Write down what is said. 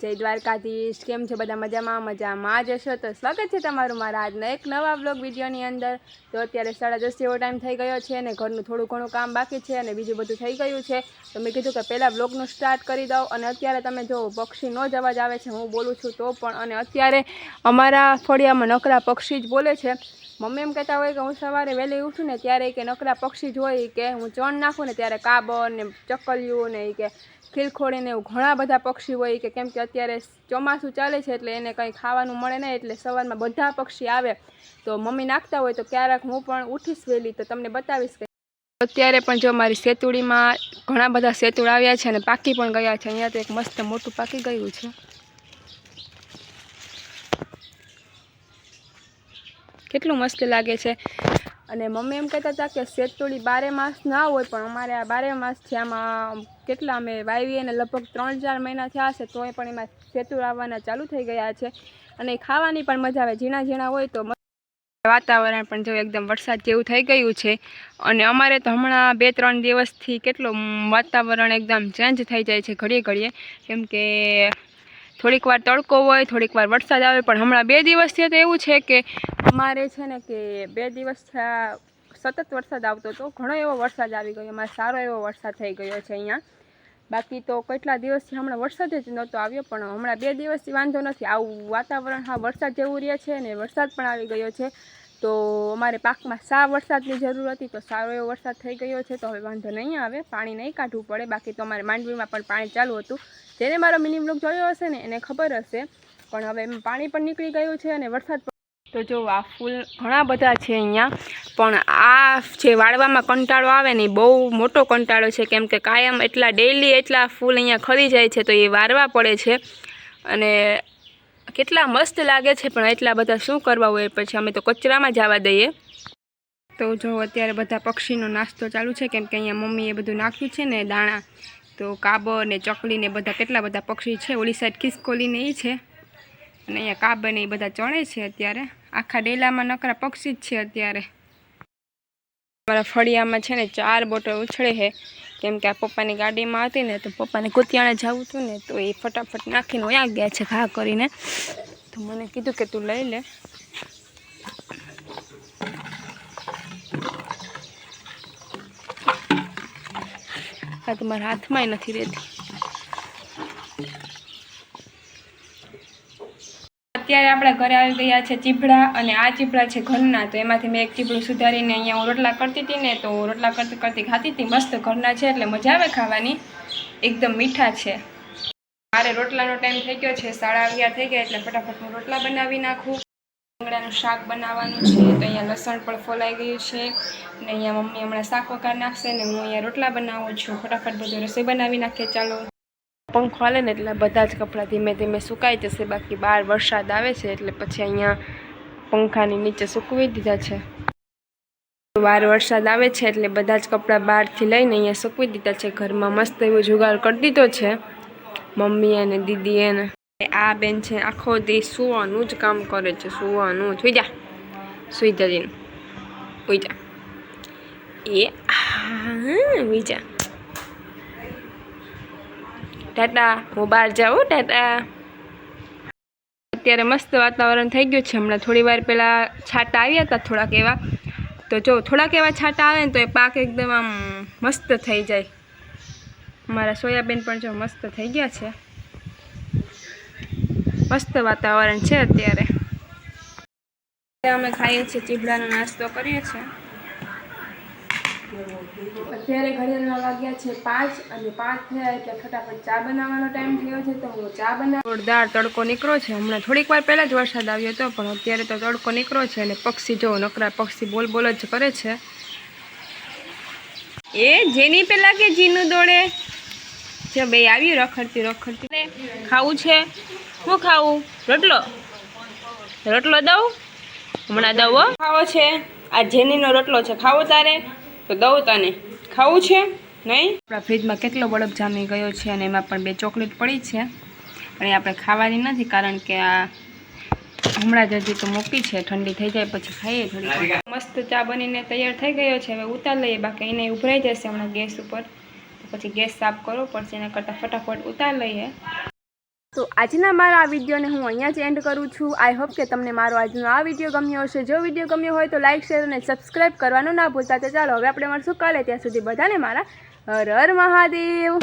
જય દ્વારકાધીશ. કેમ છે બધા મજામાં? મજામાં જ હશો? તો સ્વાગત છે તમારું મારા આજના એક નવા બ્લોગ વિડીયોની અંદર. તો અત્યારે સાડા દસ જેવો ટાઈમ થઈ ગયો છે અને ઘરનું થોડું ઘણું કામ બાકી છે અને બીજું બધું થઈ ગયું છે. તો મેં કીધું કે પહેલાં બ્લોગનું સ્ટાર્ટ કરી દઉં અને અત્યારે તમે જો પક્ષીનો જ અવાજ આવે છે, હું બોલું છું તો પણ. અને અત્યારે અમારા ફળિયામાં નકરા પક્ષી જ બોલે છે. મમ્મી એમ કહેતા હોય કે હું સવારે વહેલી ઉઠું ને ત્યારે કે નકરા પક્ષી જોઈ કે હું ચણ નાખું ને ત્યારે કાબર ને ચકલિયું ને એ કે ખીલખોડી ને એવું ઘણા બધા પક્ષી હોય કે કેમ કે અત્યારે ચોમાસું ચાલે છે એટલે એને કંઈ ખાવાનું મળે નહીં એટલે સવારમાં બધા પક્ષી આવે. તો મમ્મી નાખતા હોય તો ક્યારેક હું પણ ઉઠીશ વહેલી તો તમને બતાવીશ કે અત્યારે પણ જો મારી સેતુડીમાં ઘણા બધા સેતુડ આવ્યા છે અને પાકી પણ ગયા છે. અહીંયા તો એક મસ્ત મોટું પાકી ગયું છે. કેટલું મસ્ત લાગે છે. અને મમ્મી એમ કહેતા હતા કે સેતુડી બારે માસ ના હોય પણ અમારે આ બારે માસ આમાં કેટલા અમે વાવીએ અને લગભગ ત્રણ ચાર મહિના થયા છે તોય પણ એમાં સેતુડ આવવાના ચાલુ થઈ ગયા છે. અને ખાવાની પણ મજા આવે, ઝીણા ઝીણા હોય તો વાતાવરણ પણ જો એકદમ વરસાદ જેવું થઈ ગયું છે. અને અમારે તો હમણાં બે ત્રણ દિવસથી કેટલું વાતાવરણ એકદમ ચેન્જ થઈ જાય છે ઘડીએ ઘડીએ. કેમ કે થોડીક વાર તડકો હોય, થોડીક વાર વરસાદ આવે પણ હમણાં બે દિવસથી તો એવું છે કે અમારે છે ને કે બે દિવસ થયા સતત વરસાદ આવતો હતો. ઘણો એવો વરસાદ આવી ગયો. અમારે સારો એવો વરસાદ થઈ ગયો છે અહીંયા. બાકી તો કેટલા દિવસથી હમણાં વરસાદ જ નહોતો આવ્યો, પણ હમણાં બે દિવસથી વાંધો નથી. આવું વાતાવરણ, હા, વરસાદ જેવું રહે છે ને વરસાદ પણ આવી ગયો છે. તો અમારે પાકમાં સા વરસાદની જરૂર હતી, તો સારો એવો વરસાદ થઈ ગયો છે, તો હવે વાંધો નહીં આવે. પાણી નહીં કાઢવું પડે. બાકી તો અમારે માંડવીમાં પણ પાણી ચાલુ હતું. જેને મારો મિની બ્લોગ જોયો હશે ને એને ખબર હશે. પણ હવે પાણી પણ નીકળી ગયું છે અને વરસાદ તો જો આ ફૂલ ઘણા બધા છે અહીંયા. પણ આ જે વાળવામાં કંટાળો આવે ને બહુ મોટો કંટાળો છે. કેમ કે કાયમ એટલા ડેઈલી એટલા ફૂલ અહીંયા ખરી જાય છે તો એ વારવા પડે છે. અને કેટલા મસ્ત લાગે છે પણ એટલા બધા શું કરવા હોય પછી અમે તો કચરામાં જવા દઈએ. તો જો અત્યારે બધા પક્ષીનો નાસ્તો ચાલુ છે કેમ કે અહીંયા મમ્મીએ બધું નાખ્યું છે ને દાણા, તો કાબર ને ચકલી ને બધા કેટલા બધા પક્ષી છે. ઓલી સાઈડ ખિસકોલી ને એ છે. અને અહીંયા કાબે ને એ બધા ચણે છે અત્યારે. આખા ડેલામાં નકરા પક્ષી જ છે અત્યારે. મારા ફળિયામાં છે ને ચાર બોટલ ઉછળે છે. કેમ કે આ પપ્પાની ગાડીમાં હતી ને તો પપ્પાને કુતિયાણે જવું હતું ને તો એ ફટાફટ નાખીને વયા ગયા છે ઘા કરીને. તો મને કીધું કે તું લઈ લે. આ તો મારા હાથમાંય નથી રહેતી. અત્યારે આપણા ઘરે આવી ગયા છે ચીભડા અને આ ચીભડા છે ઘરના. તો એમાંથી મેં એક ચીભડું સુધારીને અહીંયા હું રોટલા કરતી હતી ને તો રોટલા કરતી કરતી ખાતી હતી. મસ્ત ઘરના છે એટલે મજા આવે ખાવાની. એકદમ મીઠા છે. મારે રોટલાનો ટાઈમ થઈ ગયો છે, સાડા અગિયાર થઈ ગયા એટલે ફટાફટ હું રોટલા બનાવી નાખું. રીંગણાનું શાક બનાવવાનું છે, તો અહીંયા લસણ પણ ફોલાઈ ગયું છે અને અહીંયા મમ્મી હમણાં શાક વઘાર નાખશે ને હું અહીંયા રોટલા બનાવું છું. ફટાફટ બધું રસોઈ બનાવી નાખીએ, ચાલો. પંખો હાલે ને એટલે બધા જ કપડાં ધીમે ધીમે સુકાઈ જશે. બાકી બહાર વરસાદ આવે છે એટલે પછી અહીંયા પંખાની નીચે સૂકવી દીધા છે. બહાર વરસાદ આવે છે એટલે બધા જ કપડાં બહારથી લઈને અહીંયા સૂકવી દીધા છે. ઘરમાં મસ્ત એવો જુગાડ કરી દીધો છે. મમ્મી અને દીદી એને. આ બેન છે આખો દી સુવાનું જ કામ કરે છે. સુવાનું સુઈ જા. સુઈ જા દીન. સુઈ જા. એ, હા જા. ટાટા, હું બહાર જાઉં ટાટા. અત્યારે મસ્ત વાતાવરણ થઈ ગયું છે. હમણાં થોડી વાર પહેલાં છાંટા આવ્યા હતા, થોડાક એવા. તો જો, થોડાક એવા છાંટા આવે ને તો એ પાક એકદમ આમ મસ્ત થઈ જાય. મારા સોયાબીન પણ જો મસ્ત થઈ ગયા છે. મસ્ત વાતાવરણ છે અત્યારે. અમે ખાઈએ છીએ, ચીબડાનો નાસ્તો કરીએ છીએ. અત્યારે ઘડિયાળમાં વાગ્યા છે પાંચ અને પાંચ થયા એટલે ફટાફટ ચા બનાવવાનો ટાઈમ થયો છે તો હું ચા બનાવ. જોરદાર તડકો નીકળો છે. હમણાં થોડીક વાર પહેલાં જ વરસાદ આવ્યો હતો, પણ અત્યારે તો તડકો નીકળો છે અને પક્ષી જો નકરા પક્ષી બોલ બોલ જ કરે છે. એ જેની પેલા કે જીનું દોડે. જો બે આવ્યું રખડતી રખડતી. ખાવું છે? શું ખાવું? રોટલો? રોટલો દઉં? હમણાં દઉં ખાવો છે? આ જેનીનો રોટલો છે. ખાવો તારે? તો દઉં તને. ખાવું છે? નહીં? આપણા ફ્રીજમાં કેટલો બળફ જામી ગયો છે અને એમાં પણ બે ચોકલેટ પડી છે. પણ એ આપણે ખાવાની નથી કારણ કે આ હમણાં જ હજી તો મૂકી છે. ઠંડી થઈ જાય પછી ખાઈએ થોડી મસ્ત ચા બનીને તૈયાર થઈ ગયો છે. હવે ઉતાર લઈએ. બાકી એને ઉભરાઈ જશે હમણાં ગેસ ઉપર. પછી ગેસ સાફ કરવો પડશે એના કરતાં ફટાફટ ઉતાર લઈએ. તો આજના મારા આ વિડીયોને હું અહીંયા જ એન્ડ કરું છું. આઈ હોપ કે તમને મારો આજનો આ વીડિયો ગમ્યો હશે. જો વીડિયો ગમ્યો હોય તો લાઇક શેર અને સબસ્ક્રાઈબ કરવાનું ના ભૂલતા. તો ચાલો, હવે આપણે મળશું કાલે. ત્યાં સુધી બધાને મારા હર હર મહાદેવ.